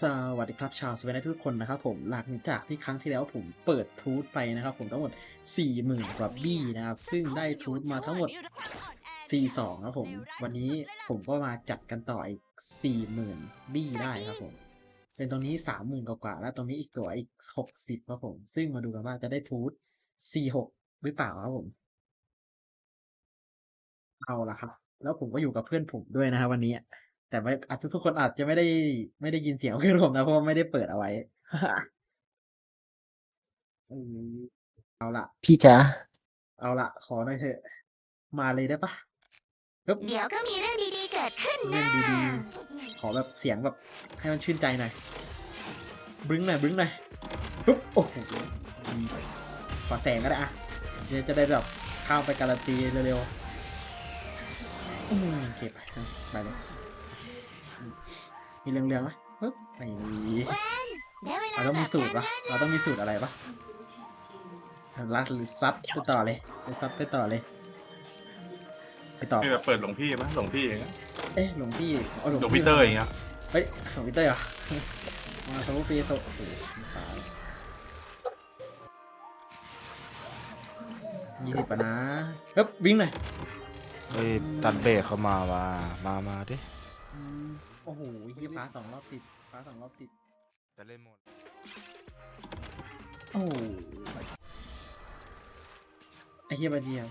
สวัสดีครับชาวสเวนทุกคนนะครับผมหลังจากที่ครั้งที่แล้วผมเปิดทูตไปนะครับผมทั้งหมด 40,000กว่าบี้นะครับ ซึ่งได้ทูตมาทั้งหมด 42ครับผม วันนี้ผมก็มาจัดกันต่ออีก 40,000 บี้ได้ครับผม เป็นตรงนี้ 30,000 กว่าๆแล้วตรงนี้อีกตัวอีก 60ครับผม ซึ่งมาดูกันว่าจะได้ทูต46 หรือเปล่าครับผม เอาละครับ แล้วผมก็อยู่กับเพื่อนผมด้วยนะครับวันนี้ แต่ไม่อาจจะทุกคนอาจจะไม่ได้ไม่ได้ยินเสียงเพื่อนผมนะเพราะว่าไม่ได้เปิดเอาไว้อืมเอาละพี่จ๊ะเอาละขอหน่อยเถอะ มาเลยได้ปะปึ๊บเดี๋ยวก็มีเรื่องดีๆเกิดขึ้นเล่นะนดีๆขอแบบเสียงแบบให้มันชื่นใจหน่อยบึ้งหน่อยบึ้งหน่อยปึ๊บโอ้โหขอแสงก็ได้อะเดี๋ยวจะได้แบบเข้าไปการันตีเร็วๆอืมเก็บไปไปเลยอื มมีเรื่องๆไหมปึ๊บไม่มีได้เวลาเราต้องมีสูตรปะเราต้องมีสูตรอะไรปะลัดหรือซัดไปต่อเลยไปซัดไปต่อเลย ไปต่อนี่แบบเปิดหลวงพี่มั้ยหลวงพี่อย่างเงี้ยเอ๊ะหลวงพี่อ๋อหลวงพี่เตอร์อย่างเงี้ยเฮ้ยหลวงพี่เตอร์เหรอมาโซฟีโซโอ้โหตายยี่สิบปะนะเฮ้ยวิ่งหน่อยเฮ้ยตัดเบรกเขามาว่ะมา มาดิอืม โอ้โหเฮียฟ้าสองรอบติดฟ้าสองรอบติด จะเล่นหมด โอ้โหไอ้เฮียบาเดียบ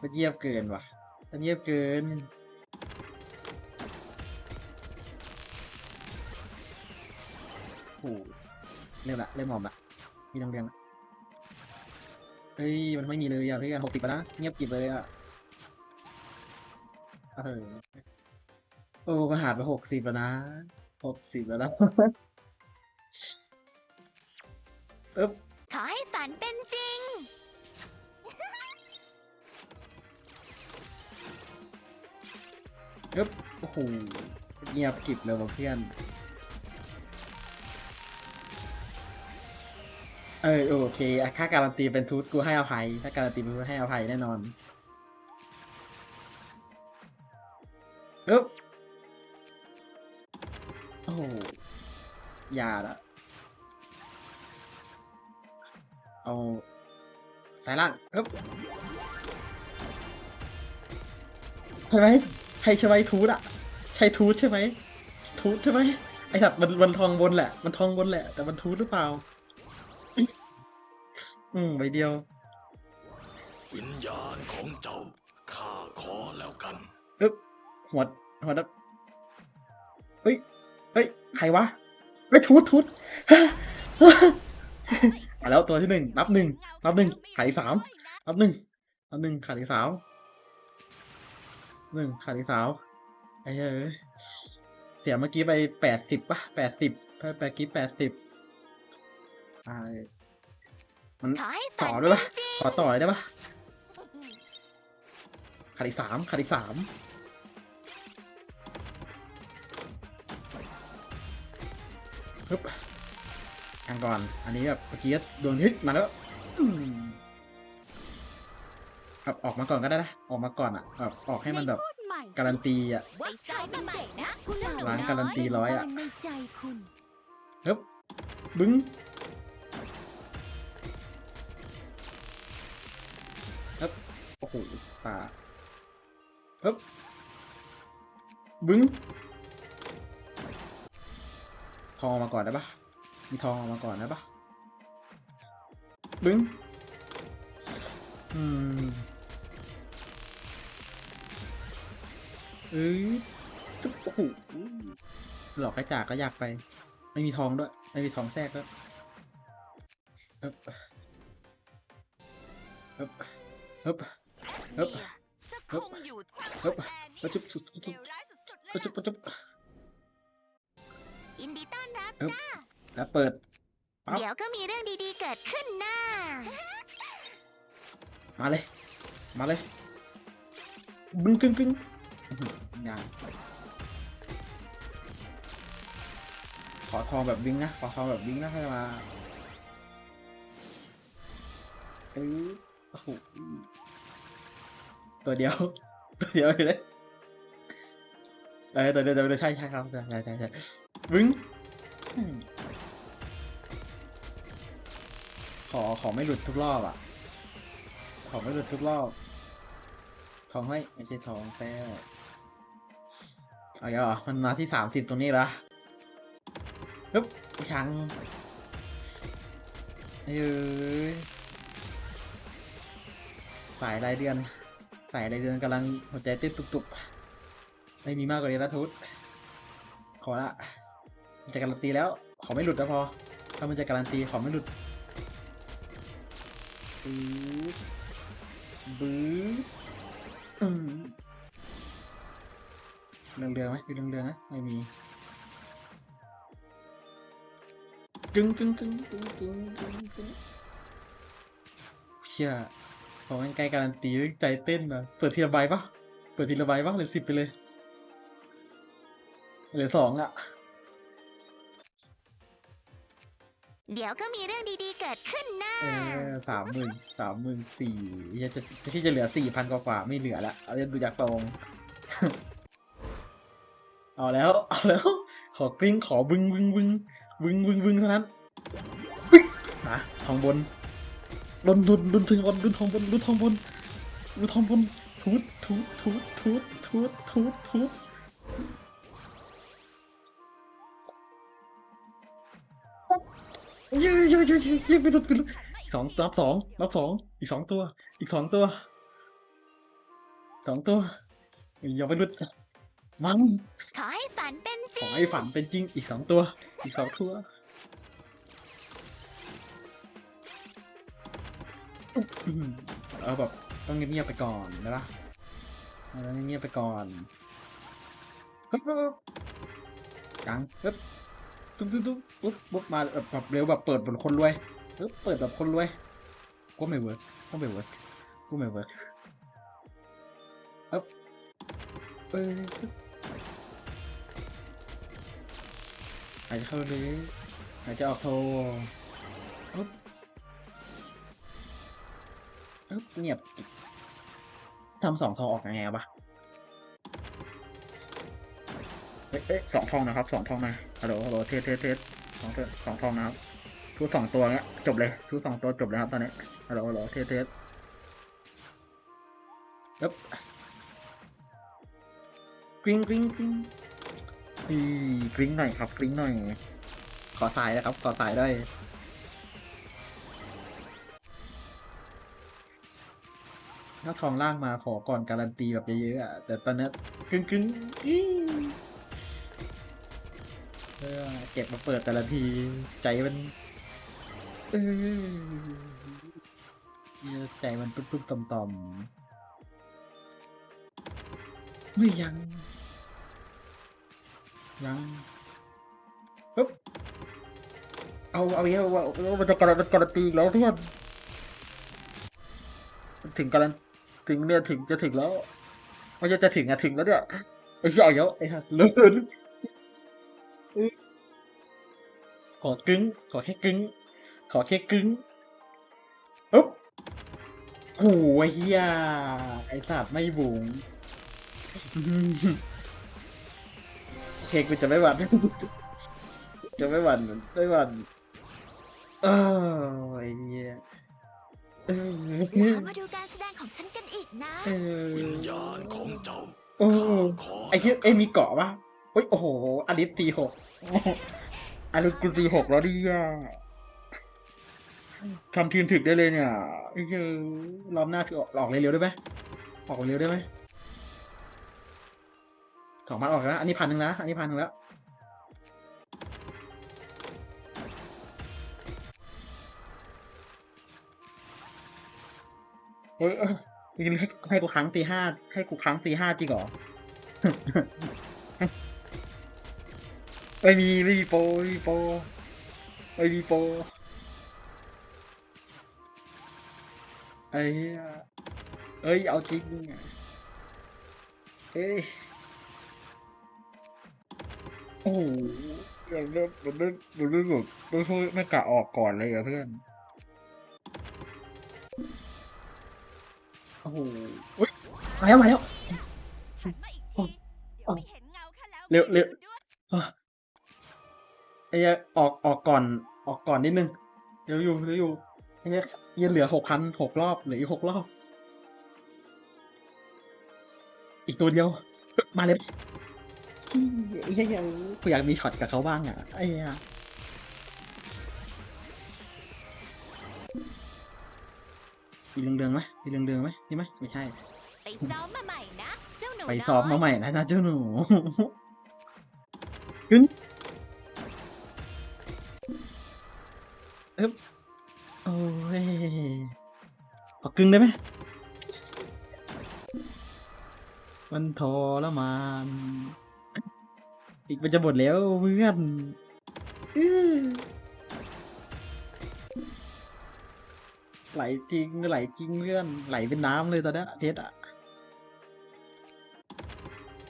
มันเยียบเกินว่ะมันเยียบเกิน โอ้โหเริ่มละเริ่มหมอมละมีน้องเรียงละเฮ้ยมันไม่มีเลยอะเพื่อนหกสิบนะเงียบกริบเลยอะเออ โอ้มันหาดไปหกสิบแล้วนะหกสิบแล้วนะเอ๊บขอให้ฝันเป็นจริง เอ๊บโอ้โหเงียบกริบเลยว่ะเพื่อน เออโอเคอะค่าการันตีเป็นทูตกูให้อภัย ถ้าการันตีเป็นทูตให้อภัยแน่นอน ย่าละเอาสายล่างเอ๊บใช่ไหมใช่ใช่ไหมทูตอะใช่ทูตใช่ไหมทูตใช่ไหมไอสัตว์มันมันทองบนแหละ มันทองบนแหละ แต่มันทูตหรือเปล่า อืมใบเดียว วิญญาณของเจ้าข้าขอแล้วกันอึ๊บหัวหัวดับเฮ้ย เฮ้ย ใครวะ เฮ้ยทุดทุดมาแล้วตัวที่หนึ่งนับหนึ่งนับหนึ่งขาดอีกสามนับหนึ่งนับหนึ่งขาดอีกสามหนึ่งขาดอีกสามไอ้เฮ้ยเสียเมื่อกี้ไปแปดสิบป่ะแปดสิบไปแปดกี้แปดสิบอ่ามันต่อด้วยป็ปะนจริงขอต่อได้ป่ะขาดอีกสามขาดอีกสาม ฮึบทางก่อน อันนี้แบบเมื่อกี้โดนฮิตมาแล้วอืมครับออกมาก่อนก็ได้นะ ออกมาก่อนอะแบบออกให้มันแบบการันตีอะไปสายใหม่นะร้านการันตีร้อยอะในใจคุณฮึบบึ้งฮึบโอ้โหตาฮึบบึ้งท องออกมาก่อนได้ปะมีทองออกมาก่อนได้ปะบึ้งอืมเอ้ยตึ๊บโอ้โหหลอกให้จากก็อยากไป ไม่มีทองด้วย ไม่มีทองแทรกด้วยฮึบฮึบฮึบฮึบจะคงอยู่ฮึบฮึบจุ๊บจุ๊บจุ๊บจุ๊บจุ๊บจุ๊บจุ๊บ ยินดีต้อนรับฮึบจ้า แล้วเปิดปั๊บเดี๋ยวก็มีเรื่องดีๆเกิดขึ้นนะมาเลย มาเลยบึ้งกึ้งกึ้งอื้อหืองานขอทองแบบวิ่งนะ ขอทองแบบวิ่งนะให้มาเอ้ยโอ้โหตัวเดียว ตัวเดียวเลยเออตัวเดียวตัวเดียวใช่ใช่ครับใช่ใช่ใช่ บึ้งขอขอไม่หลุดทุกรอบอะ ขอไม่หลุดทุกรอบ ทองให้ไม่ใช่ทองแป้วเอาอย่าเหรอมันมาที่สามสิบตรงนี้ละปึ๊บชังเอ้ยสายรายเดือน สายรายเดือนกำลังหัวใจเต้นตุบๆ ไม่มีมากกว่านี้แล้วทุกขอละ จะการันตีแล้ว ขอไม่หลุดนะพอ ถ้ามันจะการันตีขอไม่หลุดบื้อบื้ออืมเรืองเรืองไหมมีเรืองเรืองไหมไม่มีกึ้งกึ้งกึ้งกึ้งกึ้งกึ้งกึ้งเชี่ยพอมันใกล้การันตีใจเต้นนะเปิดทีละใบปะเปิดทีละใบปะเหรือสิบไปเลยเหลือสองอะ เดี๋ยวก็มีเรื่องดีๆเกิดขึ้นนะเออสามหมื่นสามหมื่นสี่จะจะที่จะเหลือสี่พันกว่าๆไม่เหลือละเอาจะดูจากตรง เอาแล้ว เอาแล้ว ขอกริ้งขอบึงบึงบึงบึงบึงบึงเท่านั้นปึ๊กนะทองบนดนดนดนถึงบนดนทองบนดนทองบนดนทองบนทูดทูดทูดทูดทูดทูดทูด ยืดยืดยืดยืดยืดไปดุดอีกสองนับสองนับสองอีกสองตัว อีกสองตัวสองตัวอย่าไปหลุดมันขอให้ฝันเป็นจริงขอให้ฝันเป็นจริงอีกสองตัว อีกสองตัวอื้ออเอาแบบต้องเงียบๆไปก่อนนะปะเอาแล้วเงียบๆไปก่อนฮึบฮึบจังฮึบ ตุ๊บตุ๊บตุ๊บปุ๊บปุ๊บมาแบบแบบเร็วแบบเปิดเหมือนคนรวยฮึบเปิดแบบคนรวยก็ไม่เวิร์กก็ไม่เวิร์กก็ไม่เวิร์กฮึบเออฮึบหายใจเข้าลึกหายใจออกโทอึ๊บอึ๊บเงียบทำสองทองออกยังไงวะ เอ๊ะสองทองนะครับสองทองนะฮัลโหลฮัลโหลเทสเทสเทสสองเทสสองทองนะครับทุกสองตัวเนี้ยจบเลยทุกสองตัวจบเลยครับตอนนี้ฮัลโหลฮัลโหลเทสเทสอึ๊บกริ๊งกริ๊งกริ๊งอีกริ้งหน่อยครับกริ้งหน่อย ขอสายนะครับ ขอสายได้ถ้าทองล่างมาขอก่อนการันตีแบบเยอะๆอะแต่ตอนนี้กึ่งกึ่งอี เก็บมาเปิดแต่ละทีใจมันเออใจมันตุ๊บๆต่อมๆไม่ยัง ยังปึ๊บเอาเอาเยอะว่าว่ามันจะการันมันการันตีแล้วเพื่อนมันถึงการันถึงเนี่ยถึงจะถึงแล้วมันจะจะถึงอะถึงแล้วเนี่ยไอ้เหี้ยเอาเยอะไอ้สัสเลิศ ขอกึ้ง ขอแค่กึ้ง ขอแค่กึ้งปึ๊บโอ้ยเฮียไอ้สัตว์ไม่บุ๋งโอเคกูจะไม่หวั่นจะไม่หวั่นไม่หวั่นเออไอ้เหี้ยเออเดี๋ยวมาดูการแสดงของฉันกันอีกนะเออวิญญาณของเจ้าโอ้ข้าขอไอ้เหี้ยเอ้ยมีเกาะปะ เฮ้ยโอ้โหอลิสตีหกอลิสกูตีหกแล้วดิย่าทำทีมถึกได้เลยเนี่ยไอ้เหี้ยรอบหน้าคือออกออกเร็วๆได้ไหมออกเร็วได้ไหมสองพันออกแล้ว อันนี้พันหนึ่งนะอันนี้พันหนึ่งแล้วเฮ้ยให้ให้กูค้างตีห้าให้กูค้างตีห้าจริงเหรอ ไม่มีไม่มีโปไม่มีโปไม่มีโปไอ้เหี้ยเอ้ยเอาจริงอะเฮ้ยโอ้โหมันไม่มันไม่มันไม่แบบไม่พูดไม่กะออกก่อนเลยเหรอเพื่อนโอ้โหอุ๊ยมาแล้วมาแล้วเร็วเร็ว อะไออ้เหี้ยออกออกก่อนออกก่อนนิดนึงเดี๋ยวอยู่เดี๋ยวอยู่ไอ้เหี้ยยังเหลือหกพันหกรอบเหลืออีกหกรอบ อีกตัวเดียว มาเลยไอ้เหี้ยยังกูอยากมีช็อตกับเขาบ้างอะไอ้เหี้ยมีเรืองๆไหมมีเรืองๆไหมนี่ไหมไม่ใช่ ไปซ้อมมาใหม่นะเจ้าหนูไปน้ยซ้อมมาใหม่นะนะเจ้าหนูกึ้น โอ้ยเอากึ้งได้ไหมมันทรมานอีกมันจะหมดแล้วเพื่อนอไหลจริงไหลจริงเพื่อนไหลเป็นน้ำเลยตอนนี้เพชรอะ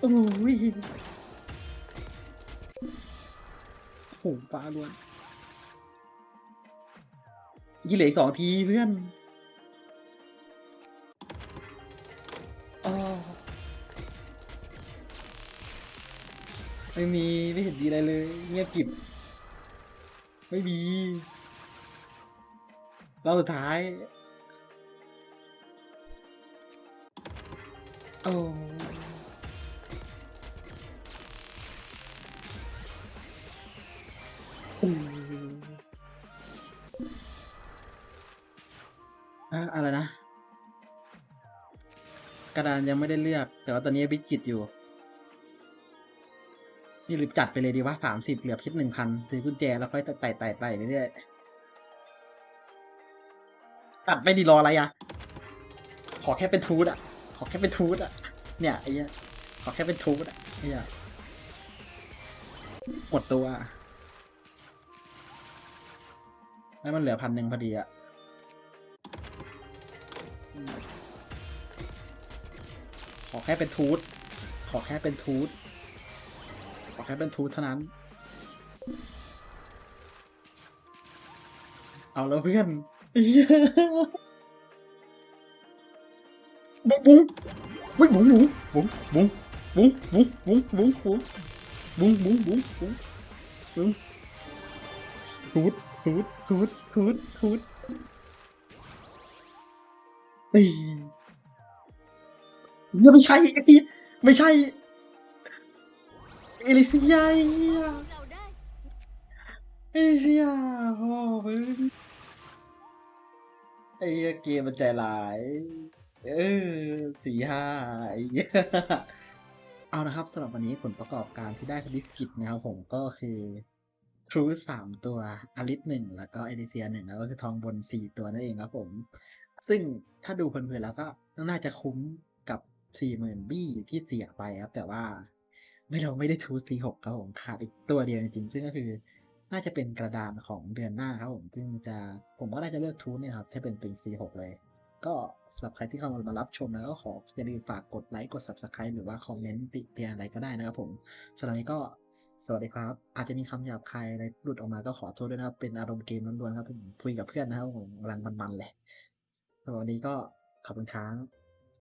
โอ้ยโหฟ้าล้วน ยี่เหลืออกสองทีเพื่อนออไม่มีไม่เห็นมีอะไรเลย เงียบกริบ ไม่มี เราสุดท้าย โอ้อืม อะไรนะ กระดานยังไม่ได้เลือก แต่ว่าตอนนี้วิกฤตอยู่ นี่หรือจัดไปเลยดีว่าสามสิบเหลือคิดหนึ่งพันซื้อกุญแจแล้วค่อยไต่ไต่ไต่เรื่อยๆตัดไม่ดีรออะไรอะ ขอแค่เป็นทูตอะ ขอแค่เป็นทูตอะ เนี่ยไอ้เนี้ยขอแค่เป็นทูตอะไอ้เนี้ยหมดตัวอะแล้วมันเหลือพันหนึ่งพอดีอะ แค่เป็นทูตขอแค่เป็นทูตขอแค่เป็นทูตเท่านั้น เอาแล้วเพื่อนบุ้งบุ้งบุ้งบุ้งบุ้งบุ้งบุ้งบุ้งบุ้งบุ้งบุ้งบุ้งบุ้งบุ้งบุ้งบุ้งบุ้งทูตทูดทูดทูดทูดเอ้ยเนี่ย ไม่ใช่ไอพีไม่ใช่เอลิเซียไอ้เหี้ยเอลิเซียโอ้เฮ้ยไอ้เหี้ยเกมมันใจร้าย เออสี่ห้าไอ้เหี้ยเอานะครับสำหรับวันนี้ผลประกอบการที่ได้คดิสกิตนะครับผมก็คือทรูสามตัวอลิสหนึ่งแล้วก็เอดิเซียหนึ่งแล้วก็คือทองบนสี่ตัวนั่นเองครับผม ซึ่งถ้าดูเพลินๆแล้วก็น่าจะคุ้ม สี่หมื่นบี้ที่เสียไปครับ แต่ว่าไม่เราไม่ได้ทูซีหกครับผมขาดอีกตัวเดียวจริงๆซึ่งก็คือ น่าจะเป็นกระดานของเดือนหน้าครับผมซึ่งจะผมก็น่าจะเลือกทูเนี่ยครับให้เป็นเป็น C6 เลย ก็สำหรับใครที่เข้ามารับชมแล้วก็ขออย่าลืมฝากกดไลค์กด Subscribe หรือว่าคอมเมนต์ติเตียนอะไรก็ได้นะครับผมสำหรับนี้ก็สวัสดีครับ อาจจะมีคำหยาบคายอะไรหลุดออกมาก็ขอโทษด้วยนะครับเป็นอารมณ์เกมล้วนๆครับผมคุยกับเพื่อนนะครับผมกำลังมันๆเลยสำหรับวันนี้ก็ขอบคุณครับ